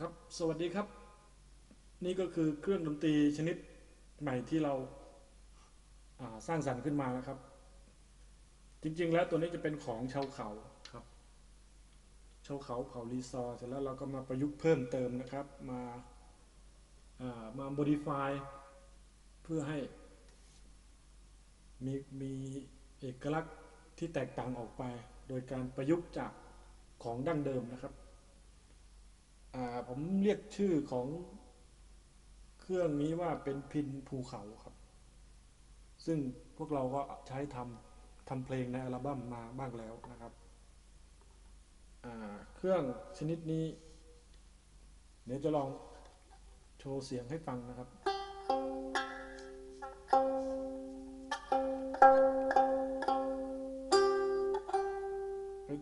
ครับ สวัสดีครับ นี่ก็คือเครื่องดนตรีชนิดใหม่ที่เราอ่าสร้างสรรค์ขึ้นมานะครับ จริงๆ แล้วตัวนี้จะเป็นของชาวเขาครับชาวเขาเผ่ารีซอร์เสร็จแล้วเราก็มาประยุกต์เพิ่มเติมนะครับ มาอ่ามา modify เพื่อให้มีมีเอกลักษณ์ที่แตกต่างออกไป โดยการประยุกต์จากของดั้งเดิมนะครับอ่า ผมเรียกชื่อของเครื่องนี้ว่าเป็นพินภูเขาครับ ซึ่งพวกเราก็ใช้ทำทำเพลงในอัลบั้มมาบ้างแล้วนะครับ เครื่องชนิดนี้ เดี๋ยวจะลองโชว์เสียงให้ฟังนะครับ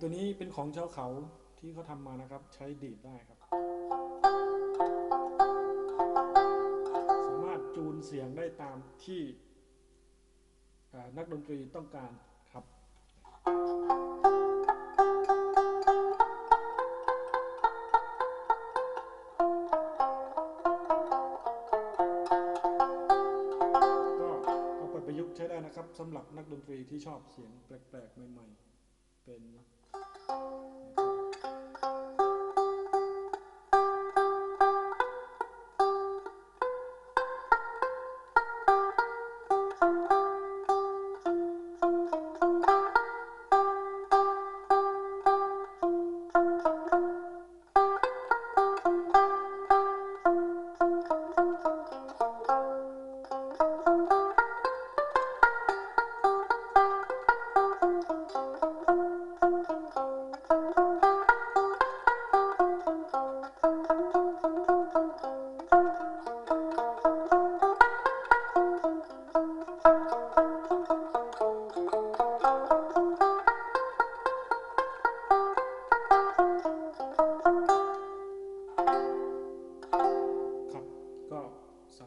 ตัวนี้เป็นของชาวเขาที่เขาทำมานะครับ ใช้ดีดได้ครับ เสียงได้ตามที่อ่านักดนตรีต้องการครับก็เอาไปประยุกต์ใช้ได้นะครับสำหรับนักดนตรีที่ชอบเสียงแปลกๆใหม่ๆ เป็น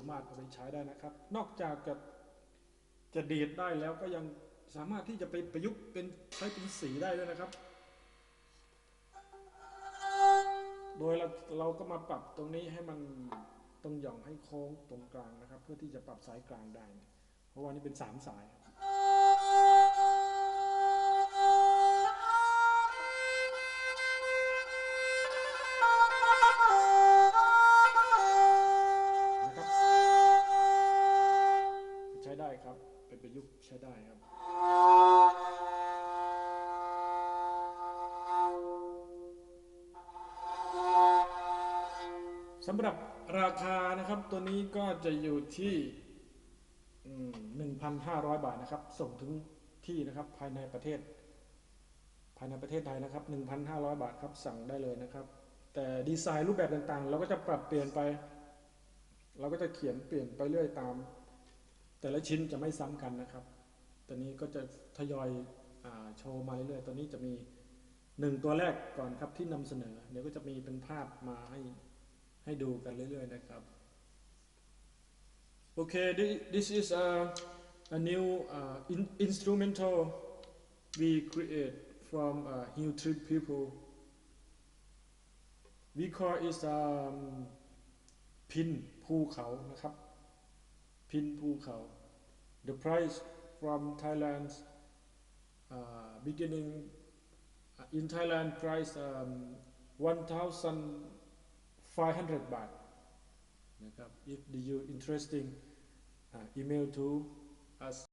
ามารถเอาไปใช้ได้นะครับ นอกจากจะจะดีดได้แล้วก็ยังสามารถที่จะไปประยุกต์เป็นใช้เป็นสีได้ด้วยนะครับ โดยเราเราก็มาปรับตรงนี้ให้มันตรงหย่องให้โค้งตรงกลางนะครับ เพื่อที่จะปรับสายกลางได้ เพราะว่านี่เป็นสามสายครับ ยุกต์ใช้ได้ครับ สำหรับราคานะครับตัวนี้ก็จะอยู่ที่หนึ่งพันห้าร้อยบาทนะครับ ส่งถึงที่นะครับภายในประเทศ ภายในประเทศไทยนะครับ 1,500 บาทครับสั่งได้เลยนะครับ แต่ดีไซน์รูปแบบต่างๆ เราก็จะปรับเปลี่ยนไป เราก็จะเขียนเปลี่ยนไปเรื่อยตาม แต่ละชิ้นจะไม่ซ้ำกันนะครับ ตอนนี้ก็จะทยอยอโชว์มาเรื่อยๆ ตอนนี้จะมีหนึ่งตัวแรกก่อนครับที่นำเสนอ เดี๋ยวก็จะมีเป็นภาพมาให้ให้ดูกันเรื่อยๆนะครับ Okay, thi- this is a, a new uh, in, instrumental we create from uh, Hill Trip people. We call it um, พินภูเขานะครับ Pin The price from Thailand uh, beginning uh, in Thailand price um, 1,500 baht. If you interesting, uh, email to us.